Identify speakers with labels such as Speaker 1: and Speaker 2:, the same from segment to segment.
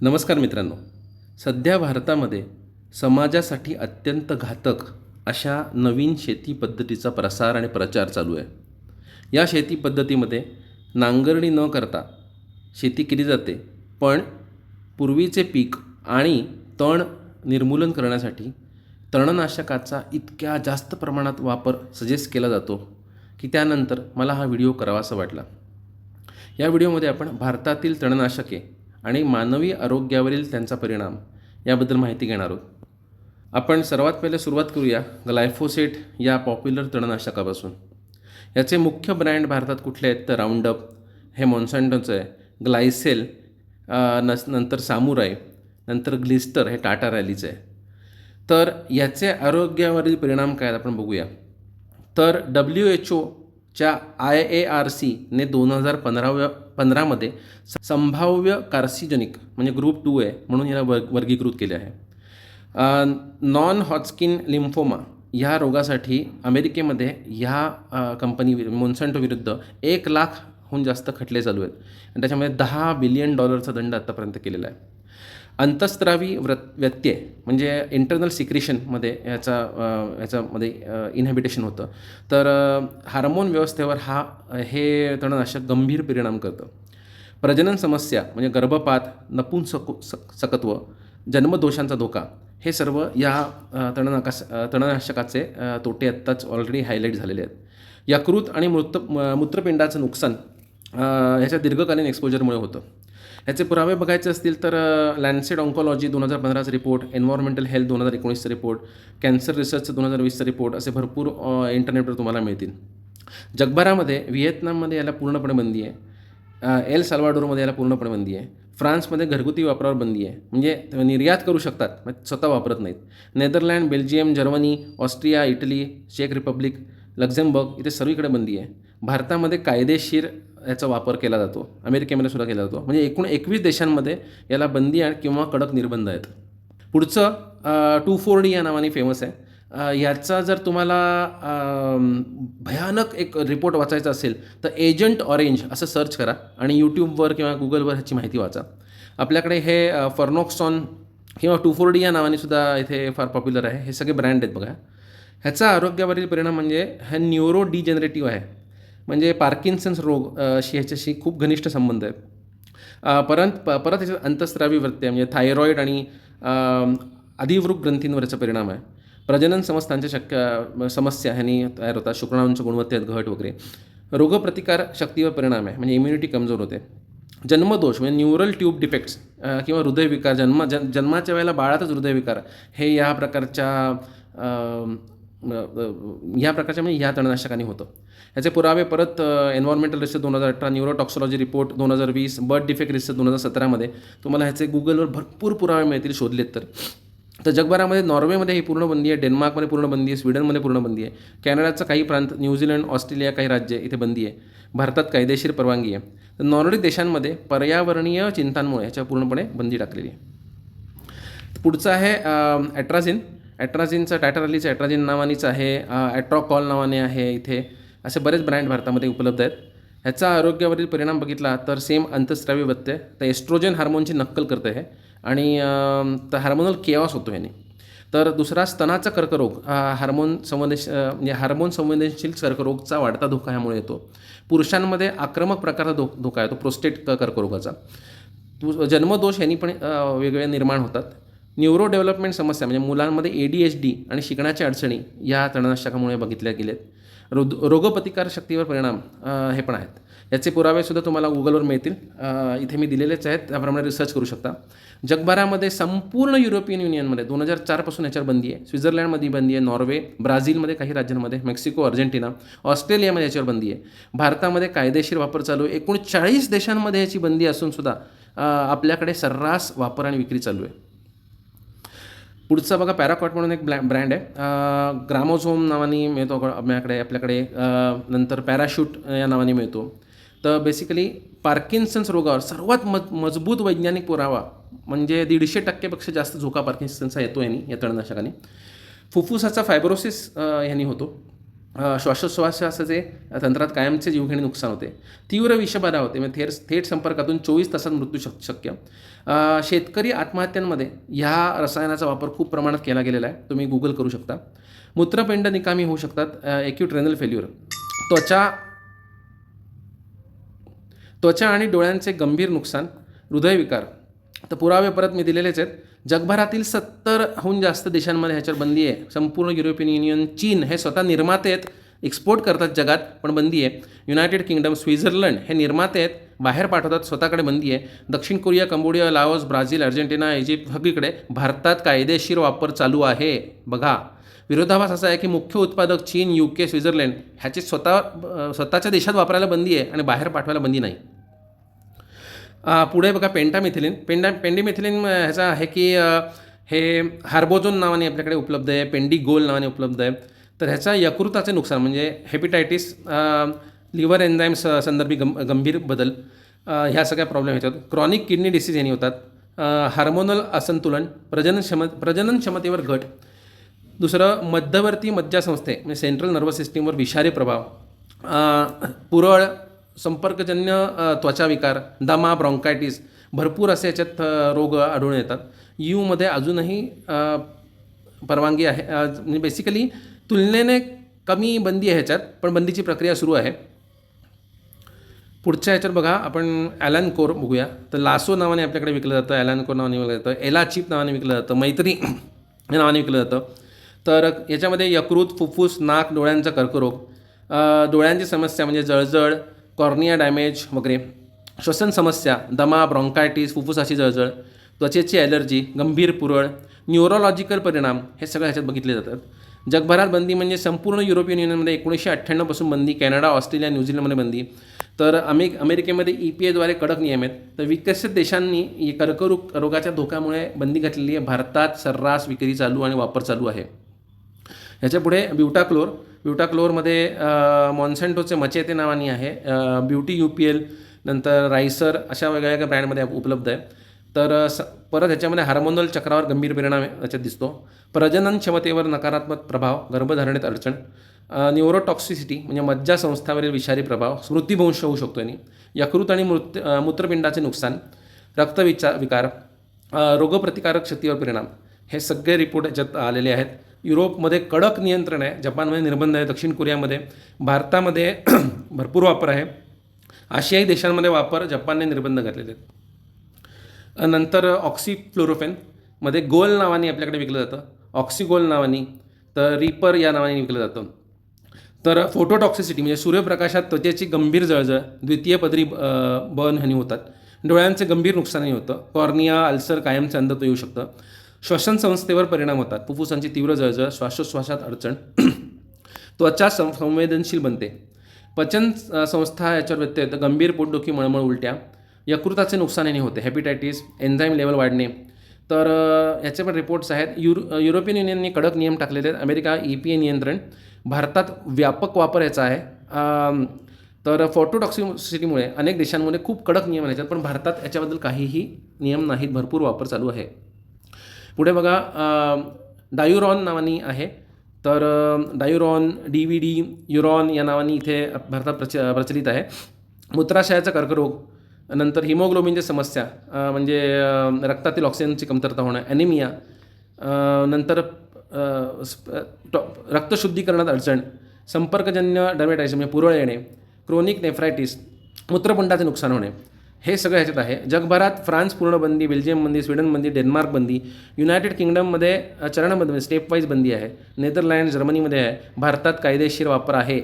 Speaker 1: नमस्कार मित्रांनो. सध्या भारतामध्ये समाजासाठी अत्यंत घातक अशा नवीन शेती पद्धतीचा प्रसार आणि प्रचार चालू आहे. या शेती पद्धतीमध्ये नांगरणी न करता शेती केली जाते पण पूर्वीचे पीक आणि तण निर्मूलन करण्यासाठी तणनाशकाचा इतक्या जास्त प्रमाणात वापर सजेस्ट केला जातो की त्यानंतर मला हा व्हिडिओ करावासा वाटला. या व्हिडिओमध्ये आपण भारतातील तणनाशके आणि मानवी आरोग्यावरील त्यांचा परिणाम याबद्दल माहिती घेणार आहोत. आपण सर्वात पहिले सुरुवात करूया ग्लायफोसेट या पॉप्युलर तणनाशकापासून. याचे मुख्य ब्रँड भारतात कुठले आहेत तर राऊंडअप हे मॉन्सॅन्टोचं आहे. ग्लायसेल नस नंतर सामुराय नंतर ग्लिस्टर हे टाटा रॅलीचं आहे. तर याचे आरोग्यावरील परिणाम काय आपण बघूया. तर डब्ल्यू एच ओ च्या आय ए आर सीने दोन हजार पंधराव्या पंधरामध्ये संभाव्य कार्सिजनिक म्हणजे ग्रुप टू आहे म्हणून याला वर्ग वर्गीकृत केले आहे. नॉन हॉटस्किन लिम्फोमा ह्या रोगासाठी अमेरिकेमध्ये ह्या कंपनी मोन्सॅन्टो विरुद्ध एक लाखहून जास्त खटले चालू आहेत. आणि त्याच्यामध्ये दहा बिलियन डॉलरचा दंड आत्तापर्यंत केलेला आहे. अंतस्त्रावी व्रत व्यत्यय म्हणजे इंटरनल सिक्रेशनमध्ये याचा अ, याच्यामध्ये इनहॅबिटेशन होतं. तर हार्मोन व्यवस्थेवर हा हे तणनाशक गंभीर परिणाम करतं. प्रजनन समस्या म्हणजे गर्भपात नपुंसक सक- सकत्व जन्मदोषांचा धोका हे सर्व या तणनाकास तणनाशकाचे तोटे आत्ताच ऑलरेडी हायलाईट झालेले आहेत. यकृत आणि मृत म- मूत्रपिंडाचं नुकसान ह्याच्या दीर्घकालीन एक्सपोजरमुळे होतं. ह्याचे पुरावे बघायचे असतील तर लँडसेड ऑन्कॉलॉजी दोन हजार पंधराचा रिपोर्ट एन्व्हायरमेंटल हेल्थ दोन हजार एकोणीसचा रिपोर्ट कॅन्सर रिसर्चचा दोन हजार वीसचा रिपोर्ट असे भरपूर इंटरनेटवर तुम्हाला मिळतील. जगभरामध्ये व्हिएतनाममध्ये याला पूर्णपणे बंदी आहे. एल साल्वाडोरमध्ये याला पूर्णपणे बंदी आहे. फ्रान्समध्ये घरगुती वापरावर बंदी आहे. म्हणजे निर्यात करू शकतात मग स्वतः वापरत नाहीत. Netherland Belgium Germany Austria Italy check Republic Luxembourg इथे सर्वीकडे बंदी आहे. भारतामध्ये कायदेशीर याचा वापर केला जातो. अमेरिकेमध्ये सुद्धा केला जातो. म्हणजे एकूण एकवीस देशांमध्ये याला बंदी आणि किंवा कडक निर्बंध आहेत. पुढचं टू फोर डी या नावाने फेमस आहे. याचा जर तुम्हाला भयानक एक रिपोर्ट वाचायचा असेल तर एजंट ऑरेंज असं सर्च करा आणि यूट्यूबवर किंवा गुगलवर ह्याची माहिती वाचा. आपल्याकडे हे फर्नॉक्सॉन किंवा टू फोर डी या नावाने सुद्धा इथे फार पॉप्युलर आहे. हे सगळे ब्रँड आहेत बघा. ह्याचा आरोग्यावरील परिणाम म्हणजे हा न्यूरो डिजेनरेटिव्ह आहे. म्हणजे पार्किन्सन्स रोग अशी शी ह्याच्याशी खूप घनिष्ठ संबंध आहे. परंत परत प परत याच्यात अंतस्त्रावी वृत्ती म्हणजे थायरॉईड आणि अधिवृक ग्रंथींवर याचा परिणाम आहे. प्रजनन संस्थांच्या शक्य समस्या ह्यांनी तयार होतात शुक्राणूंच्या गुणवत्तेत घट वगैरे. रोगप्रतिकार शक्तीवर परिणाम आहे म्हणजे इम्युनिटी कमजोर होते. जन्मदोष म्हणजे न्यूरल ट्यूब डिफेक्ट्स किंवा हृदयविकार जन्म जन जन्माच्या वेळेला बाळातच हृदयविकार हे या प्रकारच्या या प्रकारच्या म्हणजे या तणनाशकाने होतं. ह्याचे पुरावे परत एन्व्हायरमेंटल रिसर्च दोन हजार अठरा न्यूरोटॉक्सॉलॉजी रिपोर्ट दोन हजार वीस बर्थ डिफेक्ट रिसर्च दोन हजार सतरामध्ये तुम्हाला ह्याचे गुगलवर भरपूर पुरावे मिळतील शोधलेत तर. तर जगभरामध्ये नॉर्वेमध्ये ही पूर्ण बंदी आहे डेन्मार्कमध्ये पूर्ण बंदी आहे स्वीडनमध्ये पूर्ण बंदी आहे कॅनडाचा काही प्रांत न्यूझीलंड ऑस्ट्रेलिया काही राज्य इथे बंदी आहे. भारतात कायदेशीर परवानगी आहे. तर नॉर्डिक देशांमध्ये पर्यावरणीय चिंतांमुळे ह्याच्या पूर्णपणे बंदी टाकलेली आहे. पुढचं आहे ॲट्राझिन ॲट्राझिनचं टॅटरलीचं ॲट्राझिन नावानेच आहे ॲट्रॉकॉल नावाने आहे इथे. असे बरेच ब्रँड भारतामध्ये उपलब्ध आहेत. ह्याचा आरोग्यावरील परिणाम बघितला तर सेम अंतस्त्रावी बघते तर एस्ट्रोजन हार्मोनची नक्कल करतं हे. आणि तर हार्मोनल केवास होतो ह्याने. तर दुसरा स्तनाचा कर्करोग. हा हार्मोन संवेदनश म्हणजे हार्मोन संवेदनशील कर्करोगचा वाढता धोका ह्यामुळे येतो. पुरुषांमध्ये आक्रमक प्रकारचा धो धोका येतो. प्रोस्टेट क- कर्करोगाचा जन्मदोष ह्यांनी पण वेगवेगळे निर्माण होतात. न्यूरो डेव्हलपमेंट समस्या म्हणजे मुलांमध्ये ए डी एच डी आणि शिकण्याच्या अडचणी या तणनाशकामुळे बघितल्या गेलेत. रोग रोगप्रतिकार शक्तीवर परिणाम हे पण आहेत. याचे पुरावेसुद्धा तुम्हाला गुगलवर मिळतील. इथे मी दिलेलेच आहेत त्याप्रमाणे रिसर्च करू शकता. जगभरामध्ये संपूर्ण युरोपियन युनियनमध्ये दोन हजार चारपासून याच्यावर बंदी आहे. स्वित्झर्लंडमध्ये बंदी आहे नॉर्वे ब्राझीलमध्ये काही राज्यांमध्ये मेक्सिको अर्जेंटिना ऑस्ट्रेलियामध्ये याच्यावर बंदी आहे. भारतामध्ये कायदेशीर वापर चालू आहे. एकूण चाळीस देशांमध्ये याची बंदी असूनसुद्धा आपल्याकडे सर्रास वापर आणि विक्री चालू आहे. पुढचा बघा पॅराकॉट म्हणून एक ब्लॅ ब्रँड आहे. ग्रामोझोम नावाने मिळतो आपल्याकडे आपल्याकडे नंतर पॅराशूट या नावाने मिळतो. तर बेसिकली पार्किन्सन्स रोगावर सर्वात मज मजबूत वैज्ञानिक पुरावा म्हणजे दीडशे टक्केपेक्षा जास्त झोका पार्किन्सन्सचा येतो यांनी या तणनाशकाने. फुफ्फुसाचा फायब्रोसिस यांनी होतो. श्वासोश्वासाचे तंत्रात कायमचे जीवघेणे नुकसान होते. तीव्र विषबाधा होते. म्हणजे थेट थेट संपर्कातून चोवीस तासात मृत्यू शक शक्य. शेतकरी आत्महत्यांमध्ये ह्या रसायनाचा वापर खूप प्रमाणात केला गेलेला आहे. तुम्ही गुगल करू शकता. मूत्रपिंड निकामी होऊ शकतात. एक्यूट रेनल फेल्युअर त्वचा त्वचा आणि डोळ्यांचे गंभीर नुकसान हृदयविकार. तर पुरावे परत मी दिलेलेच आहेत. जगभरातील सत्तरहून जास्त देशांमध्ये ह्याच्यावर बंदी आहे. संपूर्ण युरोपियन युनियन चीन हे स्वतः निर्माते आहेत एक्सपोर्ट करतात जगात पण बंदी आहे. युनायटेड किंगडम स्वित्झर्लंड हे निर्माते आहेत बाहेर पाठवतात स्वतःकडे बंदी आहे. दक्षिण Korea Cambodia Laos Brazil Argentina Egypt सगळीकडे भारतात कायदेशीर वापर चालू आहे. बघा विरोधाभास असा आहे की मुख्य उत्पादक चीन यू के स्वित्झर्लंड ह्याची स्वतः स्वतःच्या देशात वापरायला बंदी आहे आणि बाहेर पाठवायला बंदी नाही. पुढे बघा पेंटामिथिलिन. पेंडा पेंडीमिथिलिन ह्याचा आहे की हे हार्बोझोन नावाने आपल्याकडे उपलब्ध आहे पेंडिगोल नावाने उपलब्ध आहे. तर ह्याचा यकृताचे नुकसान म्हणजे हेपिटायटिस लिव्हर एन्झाईम स संदर्भी गं गंभीर बदल ह्या सगळ्या प्रॉब्लेम येतात. क्रॉनिक किडनी डिसीज यांनी होतात. हार्मोनल असंतुलन प्रजनन क्षम प्रजनन क्षमतेवर घट. दुसरं मध्यवर्ती मज्जासंस्थे म्हणजे सेंट्रल नर्वस सिस्टीमवर विषारी प्रभाव. पुरळ संपर्कजन्य त्वचा विकार दमा ब्रॉन्कायटिस भरपूर असे याच्यात रोग आढळून येतात. यूमध्ये अजूनही परवानगी आहे. म्हणजे बेसिकली तुलनेने कमी बंदी आहे ह्याच्यात पण बंदीची प्रक्रिया सुरू आहे. पुढच्या ह्याच्यात बघा आपण ॲलन कोर बघूया. तर लासो नावाने आपल्याकडे विकलं जातं ॲलन कोर नावाने विकलं जातं एला चिप नावाने विकलं जातं मैत्री या नावाने विकलं जातं. तर याच्यामध्ये यकृत फुफ्फुस नाक डोळ्यांचा कर्करोग. डोळ्यांची समस्या म्हणजे जळजळ कॉर्निया डॅमेज वगैरे श्वसन समस्या दमा ब्रॉन्कायटिस फुफ्फुसाची जळजळ त्वचेची ॲलर्जी गंभीर पुरळ न्यूरोलॉजिकल परिणाम हे सगळं ह्याच्यात बघितले जातात. जगभरात बंदी म्हणजे संपूर्ण युरोपियन युनियनमध्ये एकोणीसशे अठ्ठ्याण्णवपासून बंदी कॅनडा ऑस्ट्रेलिया न्यूझीलंडमध्ये बंदी. तर अमे अमेरिकेमध्ये ई पी एद्वारे कडक नियम आहेत. तर विकसित देशांनी कर्करोग रोगाच्या धोक्यामुळे बंदी घातलेली आहे. भारतात सर्रास विक्री चालू आणि वापर चालू आहे. ह्याच्यापुढे ब्युटाक्लोर. ब्युटाक्लोरमध्ये मॉन्सेंटोचे मचेते नावानी आहे. ब्युटी यू पी एल नंतर रायसर अशा वेगवेगळ्या ब्रँडमध्ये उपलब्ध आहे. तर स परत ह्याच्यामध्ये हार्मोनल चक्रावर गंभीर परिणाम याच्यात दिसतो. प्रजनन क्षमतेवर नकारात्मक प्रभाव गर्भधारणेत अडचण न्यूरोटॉक्सिसिटी म्हणजे मज्जासंस्थावरील विषारी प्रभाव स्मृतिभ्रंश होऊ शकतो यांनी. यकृत आणि मृत मूत्रपिंडाचे नुकसान रक्तविचा विकार रोगप्रतिकारक शक्तीवर परिणाम हे सगळे रिपोर्ट याच्यात आलेले आहेत. युरोपमध्ये कडक नियंत्रण आहे. जपानमध्ये निर्बंध आहे. दक्षिण कोरियामध्ये भारतामध्ये भरपूर वापर आहे. आशियाई देशांमध्ये वापर जपानने निर्बंध घातलेले आहेत. नंतर ऑक्सिफ्लोरोफेनमध्ये गोल नावाने आपल्याकडे विकलं जातं. ऑक्सिगोल नावानी तर रिपर या नावाने विकलं जातं. तर फोटोटॉक्सिसिटी म्हणजे सूर्यप्रकाशात त्वचेची गंभीर जळजळ द्वितीय पदरी बर्न हानी होतात. डोळ्यांचे गंभीर नुकसानही होतं. कॉर्निया अल्सर कायमचं अंधत्व येऊ शकतं. श्वसन संस्थेवर परिणाम होतात. फुफ्फुसांची तीव्र जळजळ श्वासोश्वासात अडचण त्वचा सं संवेदनशील बनते. पचन संस्था याच्यावर व्यत्यय येतं गंभीर पोटदुखी मळमळ उलट्या. यकृताचे नुकसान याने होते. हॅपिटायटिस एन्झाईम लेवल वाढणे. तर याचे पण रिपोर्ट्स आहेत. युरो युरोपियन युनियनने कडक नियम टाकलेले आहेत. अमेरिका ई पी ए नियंत्रण. भारतात व्यापक वापर याचा आहे. तर फोटोटॉक्सिसिटीमुळे अनेक देशांमध्ये खूप कडक नियम आहेत. पण भारतात याच्याबद्दल काहीही नियम नाहीत. भरपूर वापर चालू आहे. पुढे बघा डायुरॉन नावानी आहे. तर diuron D V diuron या नावानी इथे भारतात प्रच प्रचलित आहे. मूत्राशयाचा कर्करोग नंतर हिमोग्लोबिनची समस्या म्हणजे रक्तातील ऑक्सिजनची कमतरता होणं ॲनिमिया नंतर टॉ- रक्तशुद्धीकरणात अडचण संपर्कजन्य डर्मेटायटिस म्हणजे पुरळ येणे क्रोनिक नेफ्रायटिस मूत्रपुंडाचे नुकसान होणे. हे सगळं ह्याच्यात आहे. जगभरात फ्रान्स पूर्ण बंदी बेल्जियम बंदी स्वीडन बंदी डेन्मार्क बंदी युनायटेड किंगडममध्ये चरणबंद स्टेप वाईज बंदी आहे. नेदरलँड जर्मनीमध्ये आहे. भारतात कायदेशीर वापर आहे.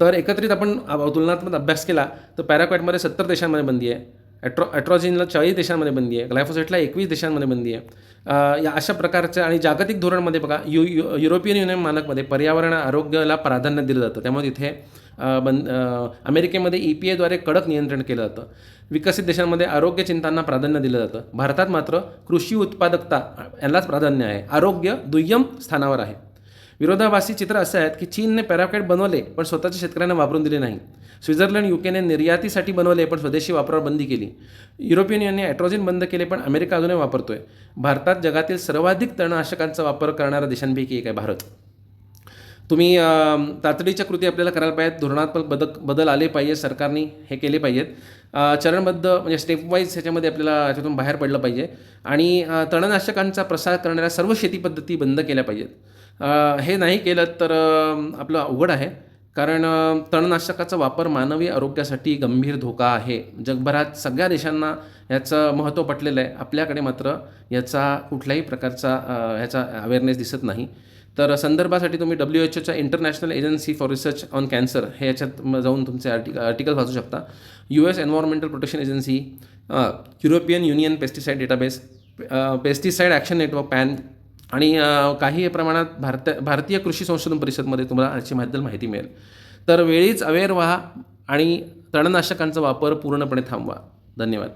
Speaker 1: तर एकत्रित आपण तुलनात्मक अभ्यास केला तर पॅराक्वॅटमध्ये सत्तर देशांमध्ये बंदी आहे. ॲट्रो ॲट्रॉजिनला चाळीस देशांमध्ये बंदी आहे. ग्लायफोसाईटला एकवीस देशांमध्ये बंदी आहे. या अशा प्रकारच्या आणि जागतिक धोरणमध्ये बघा यु यु युरोपियन युनियन मानकमध्ये पर्यावरण आरोग्याला प्राधान्य दिलं जातं. त्यामुळे तिथे बंद अमेरिकेमध्ये ई पी एद्वारे कडक नियंत्रण केलं जातं. विकसित देशांमध्ये आरोग्य चिंतांना प्राधान्य दिलं जातं. भारतात मात्र कृषी उत्पादकता यालाच प्राधान्य आहे. आरोग्य दुय्यम स्थानावर आहे. विरोधाभासी चित्र असे आहेत की चीनने पॅराकेट बनवले पण स्वतःच्या शेतकऱ्यांना वापरून दिले नाही. स्वित्झर्लंड युकेने निर्यातीसाठी बनवले पण स्वदेशी वापरावर बंदी केली. युरोपियन युनियनने ॲट्रोजिन बंद केले पण अमेरिका अजूनही वापरतोय. भारतात जगातील सर्वाधिक तणनाशकांचा वापर करणाऱ्या देशांपैकी एक आहे भारत. तुम्ही तातडीच्या कृती आपल्याला करायला पाहिजेत. धोरणात्मक बदक बदल आले पाहिजे सरकारने हे केले पाहिजेत. चरणबद्ध म्हणजे स्टेप वाईज ह्याच्यामध्ये आपल्याला याच्यातून बाहेर पडलं पाहिजे. आणि तणनाशकांचा प्रसार करणाऱ्या सर्व शेती पद्धती बंद केल्या पाहिजेत. हे नाही केलं तर आपलं अवघड आहे. कारण तणनाशकाचा वापर मानवी आरोग्यासाठी गंभीर धोका आहे. जगभरात सगळ्या देशांना याचं महत्त्व पटलेलं आहे. आपल्याकडे मात्र याचा कुठल्याही प्रकारचा ह्याचा अवेअरनेस दिसत नाही. तर संदर्भासाठी तुम्ही डब्ल्यू एच ओच्या international agency for research on cancer हे याच्यात जाऊन तुमचे आर्टिक आर्टिकल वाचू शकता. U S environmental protection agency European union pesticide database pesticide action network PAN आणि काही प्रमाणात भारत भारतीय कृषी संशोधन परिषदमध्ये तुम्हाला याच्याबद्दल माहिती मिळेल. तर वेळीच अवेअर व्हा आणि तणनाशकांचा वापर पूर्णपणे थांबवा. धन्यवाद.